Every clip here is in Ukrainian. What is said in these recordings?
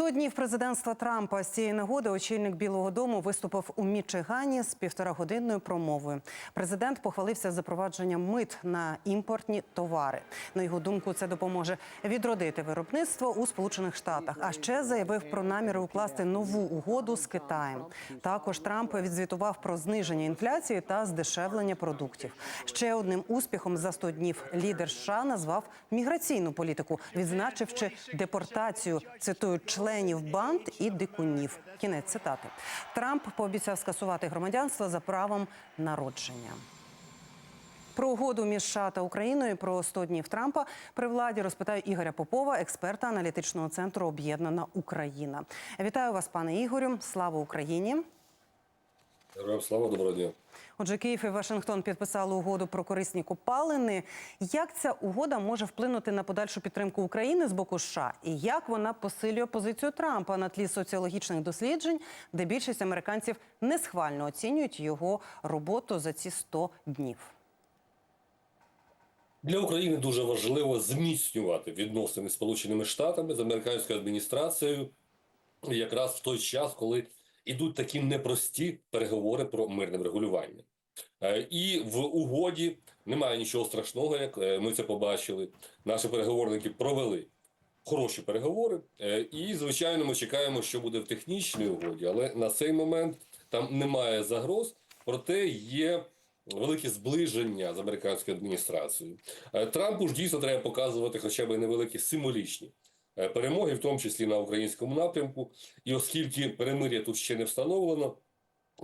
100 днів президентства Трампа з цієї нагоди очільник Білого Дому виступив у Мічигані з півторагодинною промовою. Президент похвалився запровадженням мит на імпортні товари. На його думку, це допоможе відродити виробництво у Сполучених Штатах. А ще заявив про наміри укласти нову угоду з Китаєм. Також Трамп відзвітував про зниження інфляції та здешевлення продуктів. Ще одним успіхом за 100 днів лідер США назвав міграційну політику, відзначивши депортацію, цитую членів банд і дикунів. Кінець цитати. Трамп пообіцяв скасувати громадянство за правом народження. Про угоду між США та Україною про 100 днів Трампа при владі розпитаю Ігоря Попова, експерта аналітичного центру Об'єднана Україна. Вітаю вас, пане Ігорю. Слава Україні! Героям слава, доброго дня. Отже, Київ і Вашингтон підписали угоду про корисні копалини. Як ця угода може вплинути на подальшу підтримку України з боку США? І як вона посилює позицію Трампа на тлі соціологічних досліджень, де більшість американців несхвально оцінюють його роботу за ці 100 днів? Для України дуже важливо зміцнювати відносини з Сполученими Штатами з американською адміністрацією, якраз в той час, коли ідуть такі непрості переговори про мирне врегулювання. Е, І в угоді немає нічого страшного, як е, ми це побачили. Наші переговорники провели хороші переговори, Е, і звичайно, ми чекаємо, що буде в технічній угоді, але на цей момент там немає загроз, проте є велике зближення з американською адміністрацією. Трампу ж дійсно треба показувати хоча б невеликі символічні перемоги, в тому числі на українському напрямку. І оскільки перемир'я тут ще не встановлено,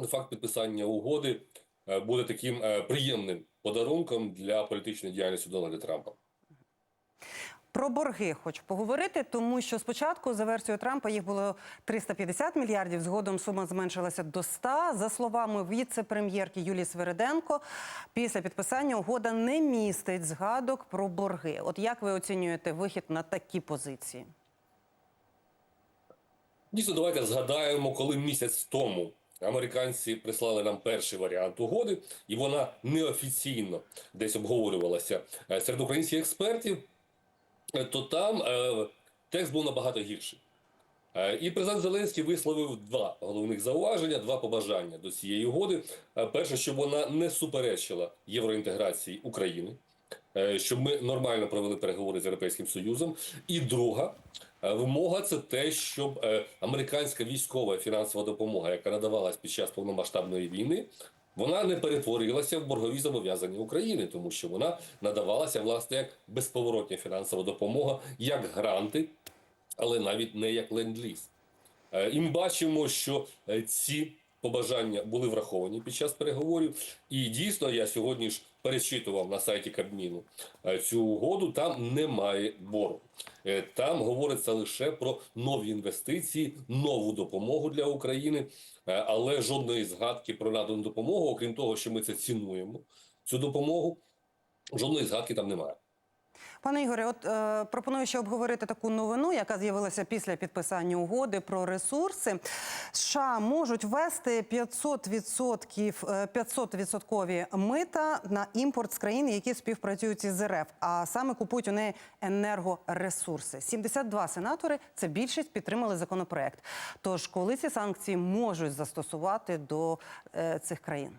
факт підписання угоди е, буде таким е, приємним подарунком для політичної діяльності Дональда Трампа. Про борги хочу поговорити, тому що спочатку за версією Трампа їх було 350 мільярдів. Згодом сума зменшилася до 100. За словами віце-прем'єрки Юлії Свериденко, після підписання угода не містить згадок про борги. От як ви оцінюєте вихід на такі позиції? Дійсно, давайте згадаємо, коли місяць тому американці прислали нам перший варіант угоди, і вона неофіційно десь обговорювалася е, серед українських експертів, то там е, текст був набагато гірший. Е, І президент Зеленський висловив два головних зауваження, два побажання до цієї угоди. Е, Перше, щоб вона не суперечила євроінтеграції України, е, щоб ми нормально провели переговори з Європейським Союзом. І друга е, вимога це те, щоб е, американська військова фінансова допомога, яка надавалась під час повномасштабної війни, вона не перетворилася в боргові зобов'язання України, тому що вона надавалася власне як безповоротня фінансова допомога, як гранти, але навіть не як ленд-ліз. Е, І ми бачимо, що е, ці побажання були враховані під час переговорів. І дійсно, я сьогодні ж перечитував на сайті Кабміну е, цю угоду. Там немає боргу. Е, Там говориться лише про нові інвестиції, нову допомогу для України, е, але жодної згадки про надану допомогу, окрім того, що ми це цінуємо, цю допомогу, жодної згадки там немає. Пане Ігоре, от е, пропоную ще обговорити таку новину, яка з'явилася після підписання угоди про ресурси. США можуть ввести 500%, е, 500% мита на імпорт з країн, які співпрацюють із РФ, а саме купують у неї енергоресурси. 72 сенатори, це більшість, підтримали законопроект. Тож, коли ці санкції можуть застосувати до е, цих країн?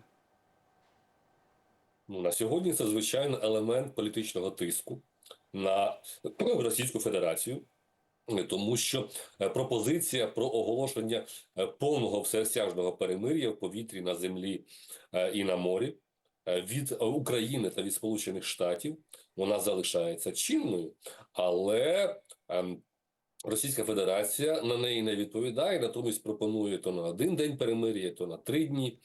Ну, на сьогодні це звичайно елемент політичного тиску на Російську Федерацію, е, тому що е, пропозиція про оголошення е, повного всеосяжного перемир'я в повітрі на землі і на морі від України та від Сполучених Штатів вона залишається чинною, але ем, Російська Федерація на неї не відповідає, натомість пропонує то на один день перемир'я, то на три дні.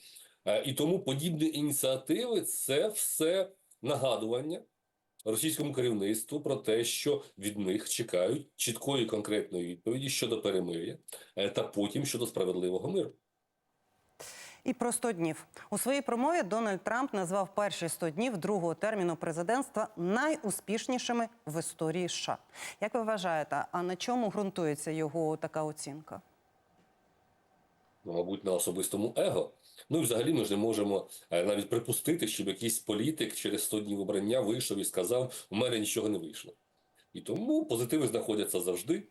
І тому подібні ініціативи це все нагадування російському керівництву про те, що від них чекають чіткої конкретної відповіді щодо перемир'я е, та потім щодо справедливого миру. І про 100 днів у своїй промові Дональд Трамп назвав перші 100 днів другого терміну президентства найуспішнішими в історії США. Як ви вважаєте, а на чому ґрунтується його така оцінка? Ну, мабуть, на особистому его. Ну і взагалі ми ж не можемо е, навіть припустити, щоб якийсь політик через 100 днів обрання вийшов і сказав: у мене нічого не вийшло. І тому позитиви знаходяться завжди.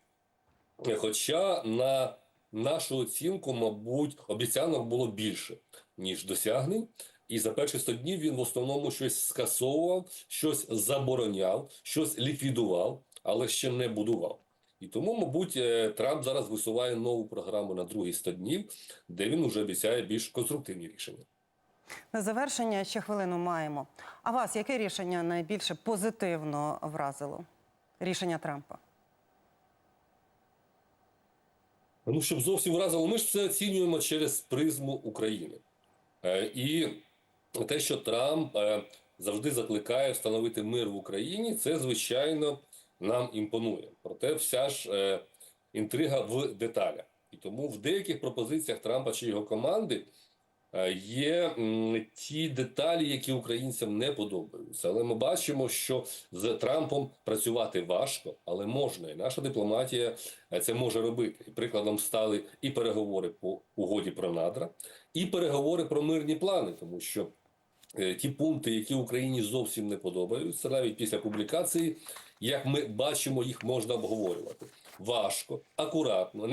Е, Хоча на нашу оцінку, мабуть, обіцянок було більше, ніж досягнень. І за перші 100 днів він в основному щось скасовував, щось забороняв, щось ліквідував, але ще не будував. І тому, мабуть, е, Трамп зараз висуває нову програму на другі 100 днів, де він вже обіцяє більш конструктивні рішення. На завершення ще хвилину маємо. А вас яке рішення найбільше позитивно вразило? Рішення Трампа? Ну, щоб зовсім вразило, ми ж це оцінюємо через призму України. Е, І те, що Трамп е, завжди закликає встановити мир в Україні, це, звичайно, нам імпонує. Проте вся ж е, інтрига в деталях. І тому в деяких пропозиціях Трампа чи його команди е, є ті деталі, які українцям не подобаються. Але ми бачимо, що з Трампом працювати важко, але можна. І наша дипломатія е, це може робити. І прикладом стали і переговори по угоді про надра, і переговори про мирні плани, тому що е, ті пункти, які Україні зовсім не подобаються, навіть після публікації, як ми бачимо, їх можна обговорювати важко, акуратно.